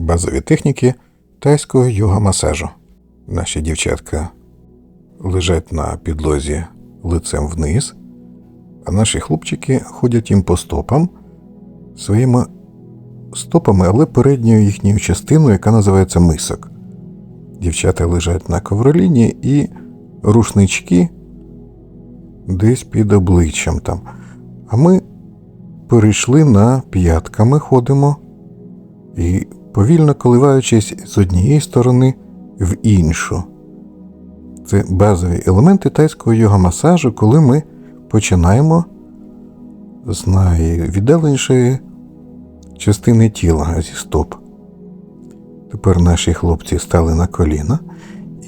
базові техніки тайського йога-масажу. Наші дівчатка лежать на підлозі лицем вниз, а наші хлопчики ходять їм по стопам своїми стопами, але передньою їхньою частиною, яка називається мисок. Дівчата лежать на ковроліні і рушнички десь під обличчям там. А ми перейшли на п'ятками, ходимо і повільно коливаючись з однієї сторони в іншу. Це базові елементи тайського йога-масажу, коли ми починаємо з найвіддаленішої частини тіла зі стоп. Тепер наші хлопці стали на коліна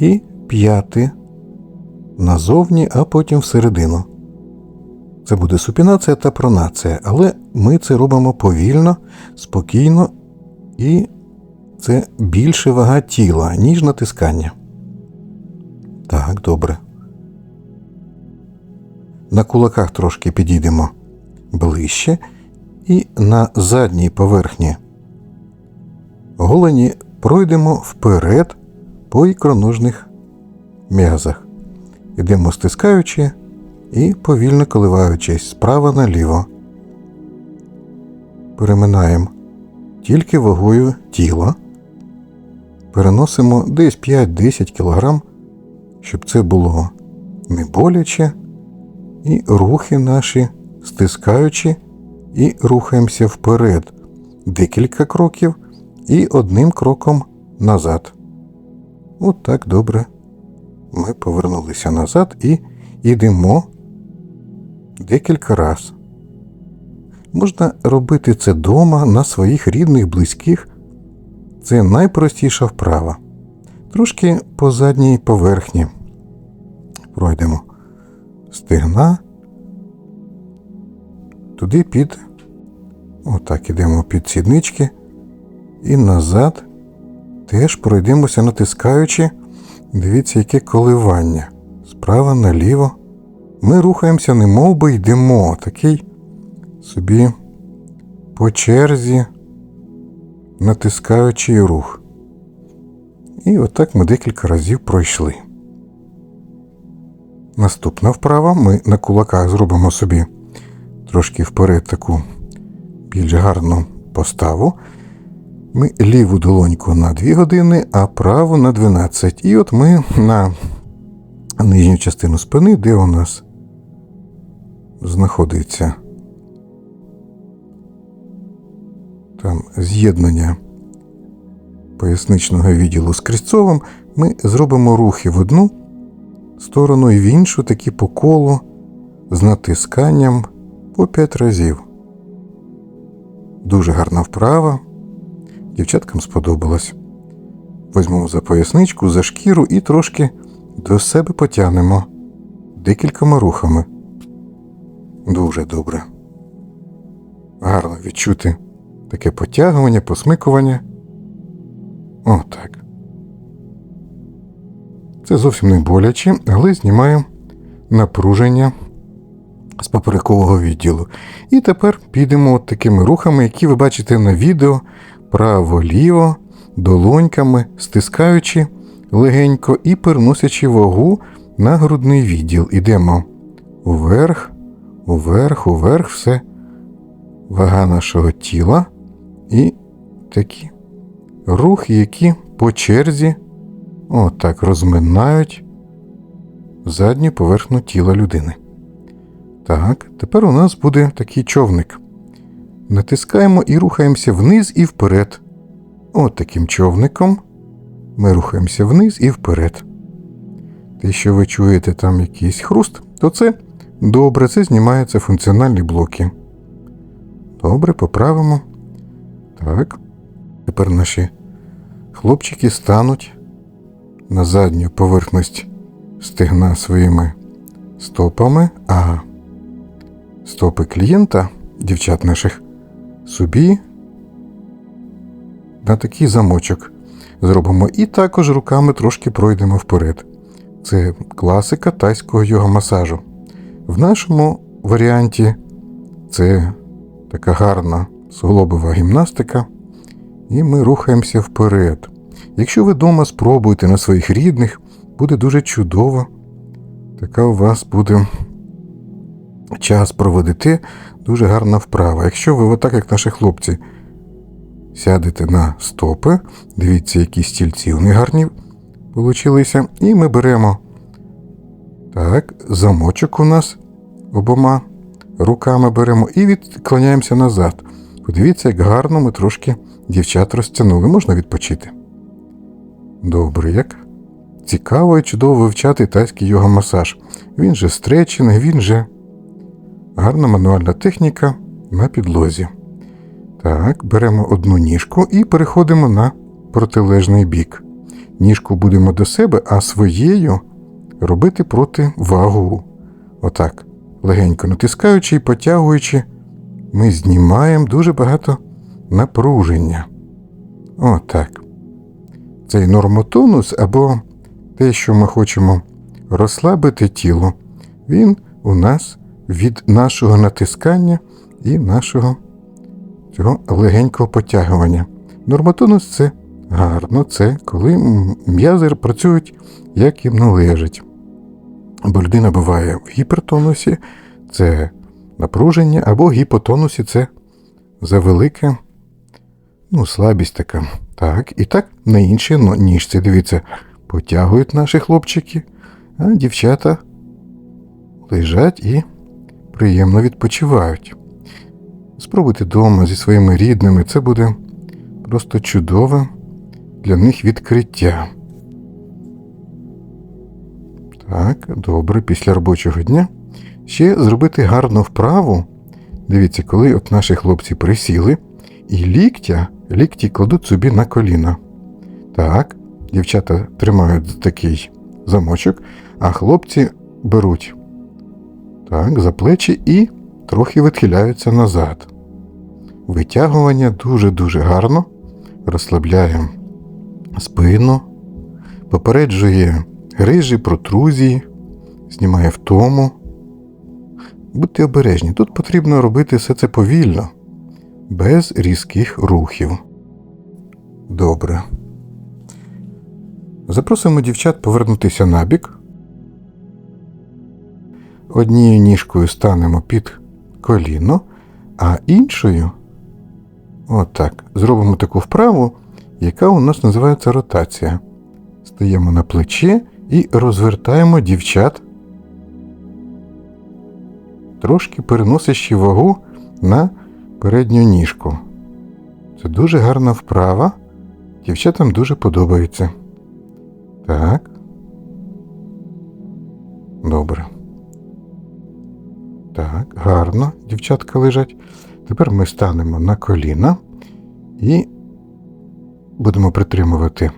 і п'яти назовні, а потім всередину. Це буде супінація та пронація, але ми це робимо повільно, спокійно, і це більше вага тіла, ніж натискання. Так, добре. На кулаках трошки підійдемо ближче і на задній поверхні голені пройдемо вперед по ікроножних м'язах. Йдемо стискаючи і повільно коливаючись справа наліво. Переминаємо тільки вагою тіла. Переносимо десь 5-10 кг, щоб це було не боляче, і рухи наші стискаючи, і рухаємося вперед декілька кроків і одним кроком назад. От так добре. Ми повернулися назад і йдемо декілька раз. Можна робити це дома на своїх рідних, близьких. Це найпростіша вправа. Трошки по задній поверхні. Пройдемо стегна. Туди під. Отак ідемо під сіднички. І назад теж пройдемося, натискаючи. Дивіться, яке коливання. Справа наліво. Ми рухаємося, не мов би йдемо. Такий собі по черзі натискаючий рух. І отак ми декілька разів пройшли. Наступна вправа ми на кулаках зробимо собі трошки вперед таку більш гарну поставу. Ми ліву долоньку на 2 години, а праву на 12. І от ми на нижню частину спини, де у нас знаходиться там з'єднання поясничного відділу з крестцовим, ми зробимо рухи в одну сторону і в іншу, такі по колу з натисканням по 5 разів. Дуже гарна вправа. Дівчаткам сподобалось. Возьмемо за поясничку, за шкіру і трошки до себе потягнемо декількома рухами. Дуже добре. Гарно відчути таке потягування, посмикування. Отак. Це зовсім не боляче, але знімає напруження з поперекового відділу. І тепер підемо от такими рухами, які ви бачите на відео право-ліво, долоньками, стискаючи легенько і переносячи вагу на грудний відділ. Ідемо уверх, уверх, уверх, все. Вага нашого тіла. І такі рухи, які по черзі отак розминають задню поверхню тіла людини. Так, тепер у нас буде такий човник. Натискаємо і рухаємося вниз і вперед. От таким човником ми рухаємося вниз і вперед. Те, що ви чуєте там якийсь хруст, то це добре, це знімаються функціональні блоки. Добре, поправимо. Так. Тепер наші хлопчики стануть на задню поверхність стегна своїми стопами, а стопи клієнта, дівчат наших, собі на такий замочок зробимо. І також руками трошки пройдемо вперед. Це класика тайського йога-масажу. В нашому варіанті це така гарна суглобова гімнастика, і ми рухаємося вперед. Якщо ви вдома спробуєте на своїх рідних, буде дуже чудово. Така у вас буде час проведете, дуже гарна вправа. Якщо ви, отак, як наші хлопці, сядете на стопи, дивіться, які стільці вони гарні получилися, і ми беремо так, замочок у нас обома руками беремо і відклоняємося назад. Подивіться, як гарно ми трошки дівчат розтягнули. Можна відпочити. Добре, як цікаво і чудово вивчати тайський йога-масаж. Він же стречинг, він же гарна мануальна техніка на підлозі. Так, беремо одну ніжку і переходимо на протилежний бік. Ніжку будемо до себе, а своєю робити проти вагу. Отак. Легенько натискаючи і потягуючи, ми знімаємо дуже багато напруження. Отак. Цей нормотонус або те, що ми хочемо розслабити тіло, він у нас від нашого натискання і нашого цього легенького потягування. Нормотонус це гарно, це коли м'язи працюють, як їм належить. Бо людина буває в гіпертонусі, це напруження, або гіпотонусі це завелика ну, слабість така. Так, і так на іншій ніжці, дивіться, потягують наші хлопчики, а дівчата лежать і приємно відпочивають. Спробуйте вдома зі своїми рідними, це буде просто чудове для них відкриття. Так, добре, після робочого дня. Ще зробити гарну вправу. Дивіться, коли от наші хлопці присіли, і ліктя, лікті кладуть собі на коліна. Так, дівчата тримають такий замочок, а хлопці беруть так, за плечі і трохи відхиляються назад. Витягування дуже-дуже гарно розслабляє спину, попереджує грижі, протрузії, знімає втому. Будьте обережні, тут потрібно робити все це повільно, без різких рухів. Добре. Запросимо дівчат повернутися набік. Однією ніжкою станемо під коліно, а іншою отак, зробимо таку вправу, яка у нас називається ротація. Стаємо на плече і розвертаємо дівчат, трошки переносячи вагу на передню ніжку. Це дуже гарна вправа. Дівчатам дуже подобається. Так. Добре. Так, гарно, дівчатка лежать. Тепер ми станемо на коліна і будемо притримувати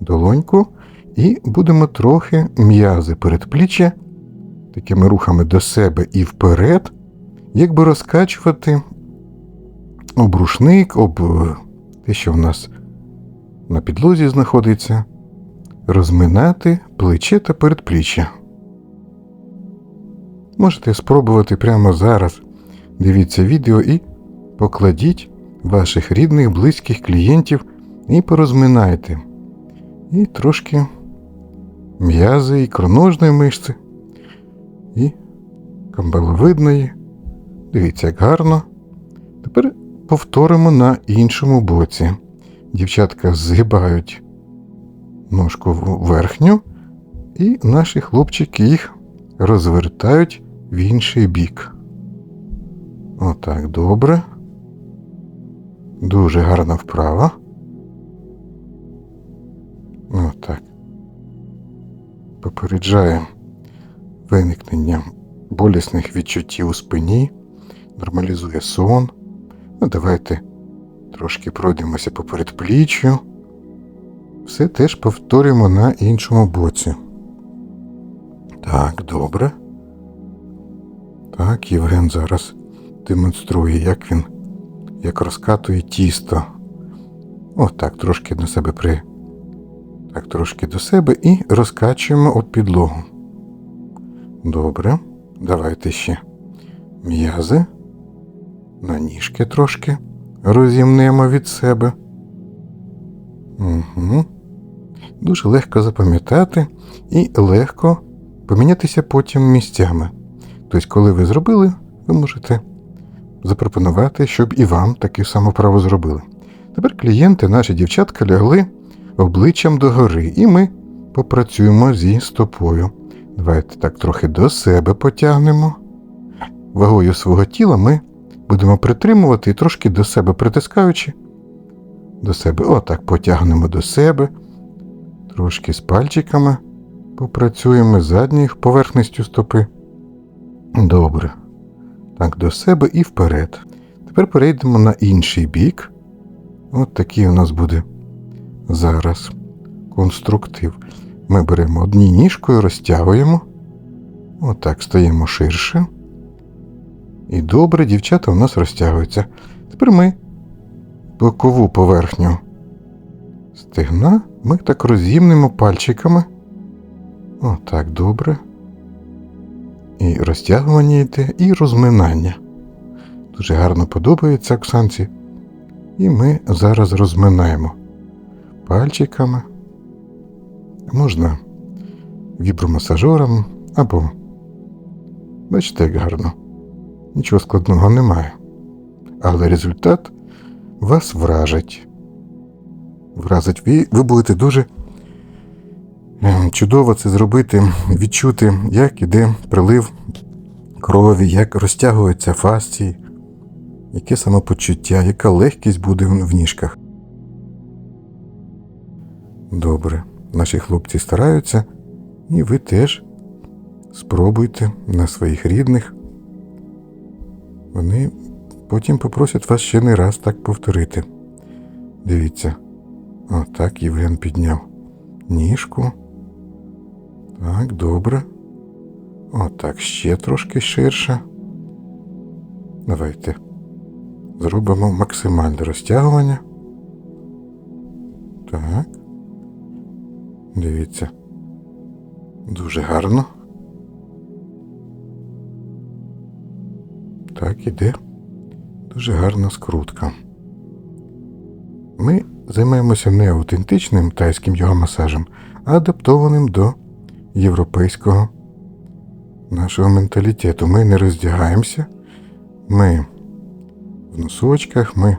долоньку і будемо трохи м'язи передпліччя такими рухами до себе і вперед, якби розкачувати об рушник, об те, що в нас на підлозі знаходиться, розминати плече та передпліччя. Можете спробувати прямо зараз. Дивіться відео і покладіть ваших рідних, близьких клієнтів і порозминайте. І трошки м'язи і кроножної мишці, і камбаловидної. Дивіться, як гарно. Тепер повторимо на іншому боці. Дівчатка згибають ножку верхню, і наші хлопчики їх розвертають в інший бік. Отак, добре. Дуже гарна вправа. Отак. Попереджає виникнення болісних відчуттів у спині, нормалізує сон. Ну, Давайте трошки пройдемося по передпліччю. Все теж повторюємо на іншому боці. Так, добре. Так, Євген зараз демонструє, як він як розкатує тісто. О, так, трошки до себе при. Так, трошки до себе і розкачуємо об підлогу. Добре. Давайте ще м'язи. На ніжки трошки розімнемо від себе. Угу. Дуже легко запам'ятати і легко помінятися потім місцями. Тобто, коли ви зробили, ви можете запропонувати, щоб і вам таке саме право зробили. Тепер клієнти, наші дівчатка, лягли обличчям догори, і ми попрацюємо зі стопою. Давайте так трохи до себе потягнемо. Вагою свого тіла ми будемо притримувати і трошки до себе притискаючи. До себе. Отак потягнемо до себе. Трошки з пальчиками попрацюємо задньою поверхністю стопи. Добре. Так, до себе і вперед. Тепер перейдемо на інший бік. От такий у нас буде зараз конструктив. Ми беремо одні ніжкою, розтягуємо. Отак стаємо ширше. І добре, дівчата у нас розтягуються. Тепер ми бокову поверхню стегна ми так розімнемо пальчиками. Отак, добре. І розтягування йде, і розминання. Дуже гарно подобається Оксанці. І ми зараз розминаємо пальчиками. Можна вібромасажером або. Бачите, як гарно. Нічого складного немає. Але результат вас вражить. Вразить ви, будете дуже ем, чудово це зробити, відчути, як іде прилив крові, як розтягуються фасції, яке самопочуття, яка легкість буде в ніжках. Добре, наші хлопці стараються, і ви теж спробуйте на своїх рідних. Вони потім попросять вас ще не раз так повторити. Дивіться, отак Євген підняв ніжку. Так, добре. Отак ще трошки ширше. Давайте зробимо максимальне розтягування. Так. Дивіться. Дуже гарно. Так, іде. Дуже гарна скрутка. Ми займаємося не аутентичним тайським його масажем, а адаптованим до європейського нашого менталітету. Ми не роздягаємося, ми в носочках, ми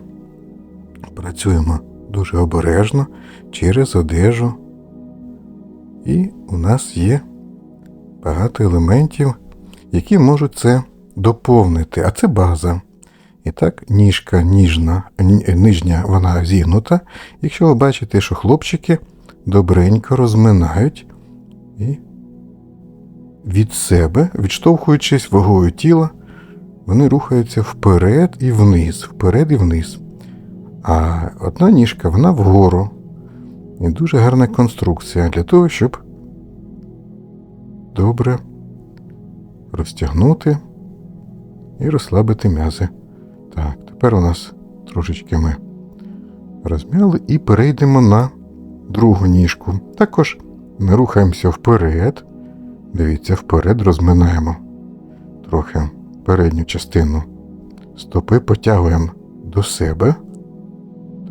працюємо дуже обережно через одежу. І у нас є багато елементів, які можуть це доповнити, а це база. І так, ніжка ніжна, нижня вона зігнута. Якщо ви бачите, що хлопчики добренько розминають і від себе, відштовхуючись вагою тіла, вони рухаються вперед і вниз, вперед і вниз. А одна ніжка вона вгору. І дуже гарна конструкція для того, щоб добре розтягнути і розслабити м'язи. Так, тепер у нас трошечки ми розм'яли і перейдемо на другу ніжку. Також ми рухаємося вперед. Дивіться, вперед розминаємо трохи передню частину стопи, потягуємо до себе.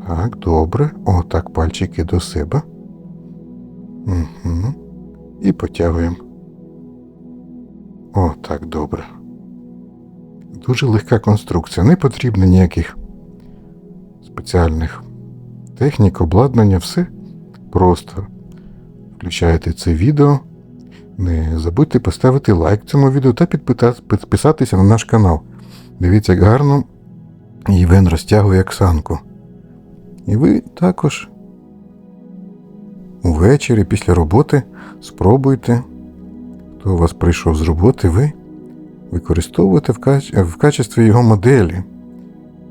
Так, добре. О, так, пальчики до себе. Угу. І потягуємо. О, так, добре. Дуже легка конструкція. Не потрібно ніяких спеціальних технік, обладнання, все просто. Включаєте це відео. Не забудьте поставити лайк цьому відео та підписатися на наш канал. Дивіться, як гарно Євген розтягує Оксанку. І ви також увечері після роботи спробуйте, хто у вас прийшов з роботи, ви використовуєте в, кач... в качестві його моделі.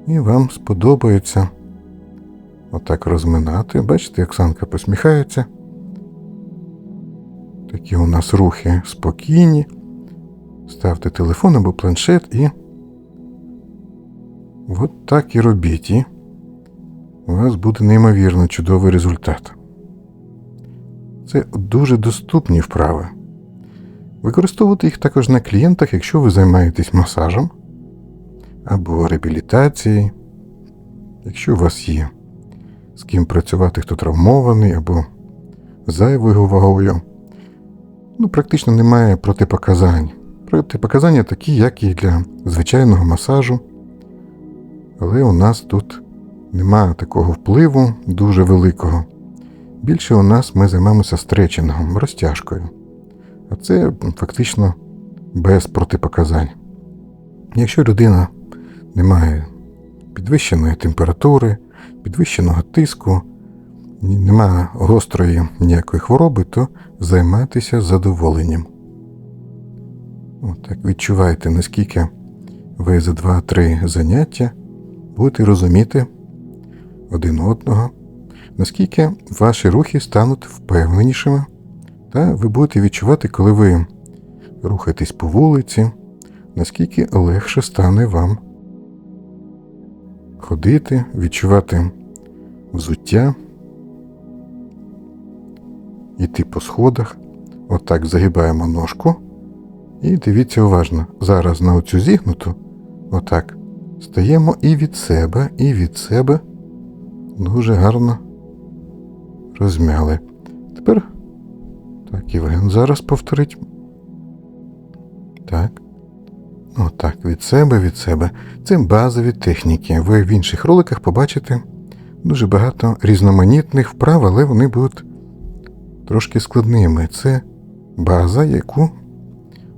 І вам сподобається отак розминати. Бачите, Оксанка посміхається. Такі у нас рухи спокійні. Ставте телефон або планшет і от так і робіть. У вас буде неймовірно чудовий результат. Це дуже доступні вправи. Використовуйте їх також на клієнтах, якщо ви займаєтесь масажем або реабілітацією, якщо у вас є з ким працювати, хто травмований або зайвою вагою. Ну, практично немає протипоказань. Протипоказання такі, як і для звичайного масажу. Але у нас тут немає такого впливу дуже великого. Більше у нас ми займаємося стретчингом, розтяжкою. А це фактично без протипоказань. Якщо людина не має підвищеної температури, підвищеного тиску, немає гострої ніякої хвороби, то займайтеся задоволенням. Отак відчувайте, наскільки ви за 2-3 заняття будете розуміти один одного, наскільки ваші рухи стануть впевненішими, та ви будете відчувати, коли ви рухаєтесь по вулиці, наскільки легше стане вам ходити, відчувати взуття, йти по сходах. Отак загибаємо ножку. І дивіться уважно. Зараз на оцю зігнуту, отак, стаємо і від себе, і від себе. Дуже гарно розмяли. Тепер так, Євген зараз повторить. Так. Отак, від себе, від себе. Це базові техніки. Ви в інших роликах побачите дуже багато різноманітних вправ, але вони будуть трошки складними. Це база, яку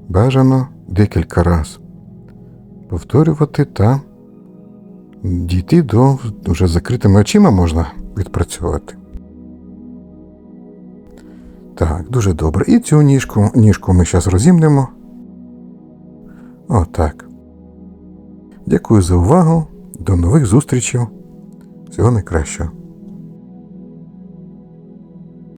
бажано декілька разів повторювати та дійти до вже закритими очима можна відпрацьовувати. Так, дуже добре. І цю ніжку, ніжку ми зараз розімнемо. Отак. Дякую за увагу. До нових зустрічей. Всього найкращого.